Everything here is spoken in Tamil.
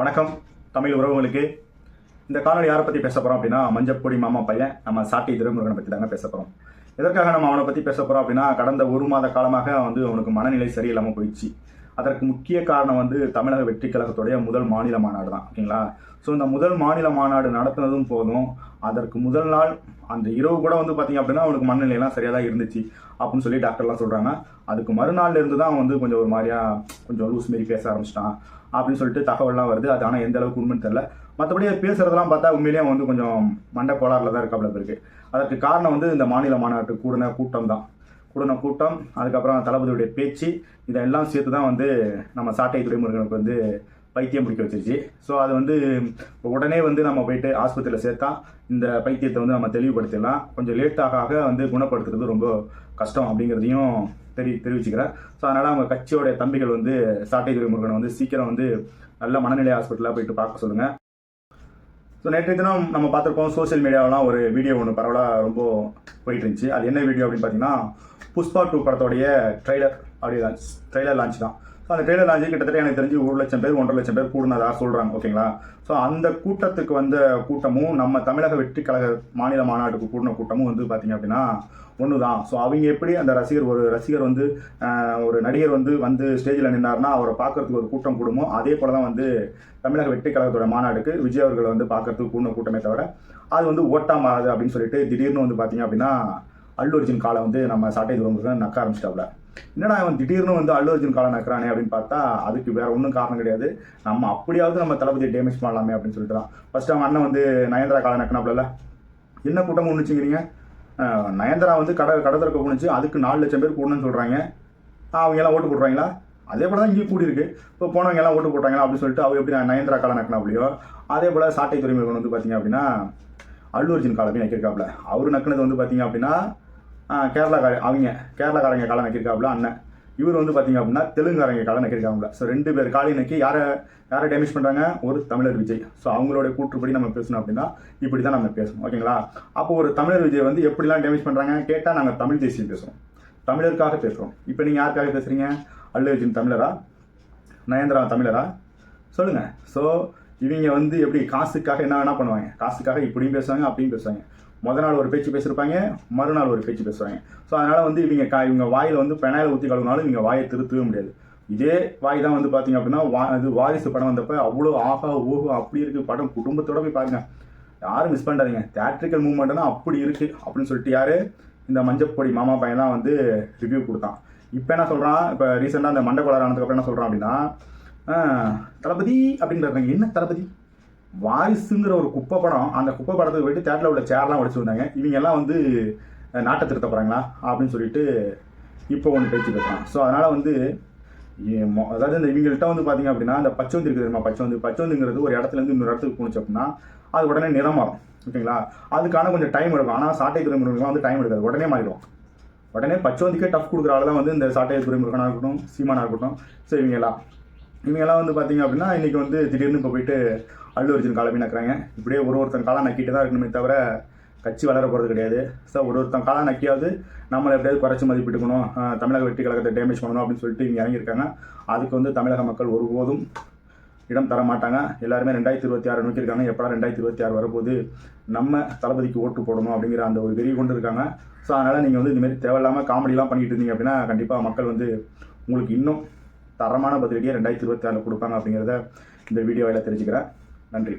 வணக்கம். தமிழ் உறவுகளுக்கு இந்த காணொலி யாரை பற்றி பேச போகிறோம் அப்படின்னா மஞ்சப்பொடி மாமா பையன் நம்ம சாட்டி திருமுருகனை பற்றி தாங்க பேச போகிறோம் எதற்காக நம்ம அவனை பற்றி பேச போகிறோம் அப்படின்னா கடந்த ஒரு மாத காலமாக வந்து அவனுக்கு மனநிலை சரியில்லாமல் போயிடுச்சு. அதற்கு முக்கிய காரணம் வந்து தமிழக வெற்றி கழகத்துடைய முதல் மாநில மாநாடு தான் ஓகேங்களா? ஸோ இந்த முதல் மாநில மாநாடு நடத்துனதும் போதும் அதற்கு முதல் நாள் அந்த இரவு கூட வந்து பார்த்தீங்க அப்படின்னா அவனுக்கு மனநிலையெல்லாம் சரியாக தான் இருந்துச்சு அப்படின்னு சொல்லி டாக்டர்லாம் சொல்கிறாங்க அதுக்கு மறுநாள்ல இருந்து தான் வந்து கொஞ்சம் ஒரு மாதிரியாக கொஞ்சம் லூஸ் மாரி பேச ஆரம்பிச்சிட்டான். அப்படின்னு சொல்லிட்டு தகவல்லாம் வருது. அது ஆனால் எந்த அளவுக்கு உண்மைன்னு தெரில மற்றபடி அது பேசுறதெல்லாம் பார்த்தா உண்மையிலேயே வந்து கொஞ்சம் மண்டை கோளாறில் தான் இருக்காப்புல இருக்கு அதற்கு காரணம் வந்து இந்த மாநில மாநாட்டு கூடின கூட்டம் தான். கூடின கூட்டம் அதுக்கப்புறம் தளபதியுடைய பேச்சு இதெல்லாம் சேர்த்து தான் வந்து நம்ம சாட்டை துறைமுருகனுக்கு வந்து பைத்தியம் பிடிக்க வச்சிருச்சு. ஸோ அது வந்து உடனே வந்து நம்ம போயிட்டு ஆஸ்பத்திரியில் சேர்த்தா இந்த பைத்தியத்தை வந்து நம்ம தெளிவுபடுத்திடலாம். கொஞ்சம் லேட்டாக ஆக வந்து குணப்படுத்துறது ரொம்ப கஷ்டம் அப்படிங்கிறதையும் தெரி தெரிவிச்சுக்கிறேன் ஸோ அதனால் அவங்க கட்சியோடைய தம்பிகள் வந்து சாட்டை துறைமுருகனை வந்து சீக்கிரம் வந்து நல்ல மனநிலை ஹாஸ்பிட்டலாக போயிட்டு பார்க்க சொல்லுங்கள் ஸோ நேற்று தினம் நம்ம பார்த்துருப்போம் சோஷியல் மீடியாவெலாம் ஒரு வீடியோ ஒன்று பரவலாக ரொம்ப போயிட்டு இருந்துச்சு. அது என்ன வீடியோ அப்படின்னு பார்த்தீங்கன்னா புஷ்பா டூ படத்தோடைய ட்ரெய்லர் அப்படி லான்ச் ட்ரெய்லர் லான்ச் தான். ஸோ அந்த டெய்லர் லான்ச்சு கிட்டத்தட்ட எனக்கு தெரிஞ்சு ஒரு லட்சம் பேர் ஒன்றரை லட்சம் பேர் கூடுனதாக சொல்கிறாங்க ஓகேங்களா? ஸோ அந்த கூட்டத்துக்கு வந்த கூட்டமும் நம்ம தமிழக வெற்றி கழக மாநில மாநாட்டுக்கு கூடின கூட்டமும் வந்து பார்த்தீங்க அப்படின்னா ஒன்று தான் ஸோ அவங்க எப்படி அந்த ரசிகர் ஒரு ரசிகர் வந்து ஒரு நடிகர் வந்து வந்து ஸ்டேஜில் நின்னார்னா அவரை பார்க்கறதுக்கு ஒரு கூட்டம் கூடுமோ அதே போல தான் வந்து தமிழக வெற்றி கழகத்தோட மாநாடுக்கு விஜய் அவர்களை வந்து பார்க்கறதுக்கு கூடின கூட்டமே தவிர அது வந்து ஓட்டா ஆகுது அப்படின்னு சொல்லிட்டு திடீர்னு வந்து பார்த்தீங்க அப்படின்னா அல்லு அர்ஜுன் காலை வந்து நம்ம சாட்டை தூரம் நக்க ஆரம்பிச்சிட்டாப்ல என்னடா அவன் திடீர்னு வந்து அல்லு அர்ஜுன் காலை நக்கிறானே அப்படின்னு பார்த்தா அதுக்கு வேற ஒன்றும் காரணம் கிடையாது. நம்ம அப்படியாவது நம்ம தளபதி டேமேஜ் பண்ணலாமே அப்படின்னு சொல்லிட்டு தான். ஃபர்ஸ்ட் அவன் அண்ணன் வந்து நயன்தரா காலை நக்கினாப்ல என்ன கூட்டம் ஒன்றுச்சுங்கிறீங்க நயன்தரா வந்து கடை கடை திறக்க போணுச்சு அதுக்கு நாலு லட்சம் பேர் கூடணும்னு சொல்கிறாங்க அவங்க எல்லாம் ஓட்டு போடுறாங்களா? அதே போல தான் இங்கேயும் கூடியிருக்கு. இப்போ போனவங்க எல்லாம் ஓட்டு போட்டாங்களா அப்படின்னு சொல்லிட்டு அவர் எப்படி நயன்தரா காலை நக்கினாப்லையோ அதே போல் சாட்டை துறைமுருகன் வந்து பார்த்தீங்க அப்படின்னா அல்லு அர்ஜுன் காலை போய் நக்கியிருக்காப்புல அவர் நக்குனது வந்து பார்த்தீங்க அப்படின்னா கேரளாக்கார அவங்க கேரளாக்காரங்க காலம் நக்கியிருக்காப்புல அண்ணன். இவர் வந்து பார்த்தீங்க அப்படின்னா தெலுங்காரங்க காலை நக்கியிருக்காப்புல. ஸோ ரெண்டு பேர் காலையும் நக்கி யாரை யாரை டேமேஜ் பண்ணுறாங்க ஒரு தமிழர் விஜய். ஸோ அவங்களோட கூற்றுப்படி நம்ம பேசணும் அப்படின்னா இப்படி தான் நம்ம பேசணும். ஓகேங்களா? அப்போ ஒரு தமிழர் விஜய் வந்து எப்படிலாம் டேமேஜ் பண்ணுறாங்க கேட்டால் நாங்கள் தமிழ் தேசியம் பேசுகிறோம் தமிழருக்காக பேசுகிறோம் இப்போ நீங்கள் யாருக்காக பேசுகிறீங்க அல்லு அர்ஜுன் தமிழரா? நயன்தரா தமிழரா? சொல்லுங்கள் ஸோ இவங்க வந்து எப்படி காசுக்காக என்ன வேணா பண்ணுவாங்க? காசுக்காக இப்படியும் பேசுவாங்க அப்படியும் பேசுவாங்க. முத நாள் ஒரு பேச்சு பேசியிருப்பாங்க மறுநாள் ஒரு பேச்சு பேசுவாங்க. ஸோ அதனால் வந்து இவங்க கா இவங்க வாயில் வந்து பெனாயில் ஊற்றி கழுவினாலும் இவங்க வாயை திருத்தவே முடியாது. இதே வாய் தான் வந்து பார்த்தீங்க அப்படின்னா வா இது வாரிசு படம் வந்தப்போ அவ்வளோ ஆஹா ஓஹோ அப்படி இருக்கு படம். குடும்பத்தோட போய் பாருங்க. யாரும் மிஸ் பண்ணாதீங்க. தேட்ரிக்கல் மூவ்மெண்ட்னா அப்படி இருக்குது அப்படின்னு சொல்லிட்டு யார்? இந்த மஞ்சப்பொடி மாமா பையன் தான் வந்து ரிவ்யூ கொடுத்தான். இப்போ என்ன சொல்கிறான் இப்போ ரீசெண்டாக அந்த மண்டை கோளாறு ஆனதுக்கப்புறம் என்ன சொல்கிறான் அப்படின்னா தளபதி அப்படின்றாங்க என்ன தளபதி? வாரிசுங்கிற ஒரு குப்பை படம் அந்த குப்பை படத்துக்கு போயிட்டு தேட்டரில் உள்ள சேர்லாம் உடைச்சு வந்தாங்க இவங்க எல்லாம் வந்து நாட்டை திருத்த போகிறாங்களா அப்படின்னு சொல்லிட்டு இப்போ ஒன்று பேச்சு பேசுகிறான் ஸோ அதனால் வந்து அதாவது இந்த இவங்கள்ட்ட வந்து பார்த்தீங்க அப்படின்னா அந்த பச்சவந்தி இருக்குது தெரியுமா? பச்சவந்தி பச்சவந்திங்கிறது ஒரு இடத்துல இருந்து இன்னொரு இடத்துக்கு போணுச்சு அப்படின்னா அது உடனே நிறம் மாறும். ஓகேங்களா? அதுக்கான கொஞ்சம் டைம் எடுக்கும். ஆனால் சாட்டை துறைமுருகன் வந்து டைம் எடுக்காது. உடனே மாறிடும். உடனே பச்சவந்திக்கே டஃப் கொடுக்குற ஆள் தான் வந்து இந்த சாட்டை துறைமுருகனாக இருக்கட்டும் சீமானாக இருக்கட்டும். ஸோ இவங்கெல்லாம் இவங்கெல்லாம் வந்து பார்த்தீங்க அப்படின்னா இன்றைக்கி வந்து திடீர்னு இப்போ போயிட்டு அல்லு அர்ஜுன் காலமே நக்கிறாங்க. இப்படியே ஒரு ஒருத்தன் காலம் நக்கிட்டு தான் இருக்கணுமே தவிர கட்சி வளர போகிறது கிடையாது. ஸோ ஒரு ஒருத்தன் காலம் நக்கியாவது நம்மளை எப்படியாவது குறைச்சி மதிப்பிட்டுக்கணும் தமிழக வெற்றி கழகத்தை டேமேஜ் பண்ணணும் அப்படின்னு சொல்லிட்டு இங்கே இறங்கியிருக்காங்க. அதுக்கு வந்து தமிழக மக்கள் ஒருபோதும் இடம் தர மாட்டாங்க. எல்லாருமே ரெண்டாயிரத்தி இருபத்தி ஆறு நோக்கியிருக்காங்க எப்படா ரெண்டாயிரத்தி இருபத்தி ஆறு வரும்போது நம்ம தளபதிக்கு ஓட்டு போடணும் அப்படிங்கிற அந்த ஒரு வெறி கொண்டு இருக்காங்க ஸோ அதனால் நீங்கள் வந்து இதுமாரி தேவையில்லாமல் காமெடிலாம் பண்ணிட்டு இருந்தீங்க அப்படின்னா கண்டிப்பாக மக்கள் வந்து உங்களுக்கு இன்னும் தரமான பதிலடியை ரெண்டாயிரத்தி இருபத்தி ஆறில் கொடுப்பாங்க அப்படிங்கிறத இந்த வீடியோவில் தெரிஞ்சுக்கிறேன். நன்றி.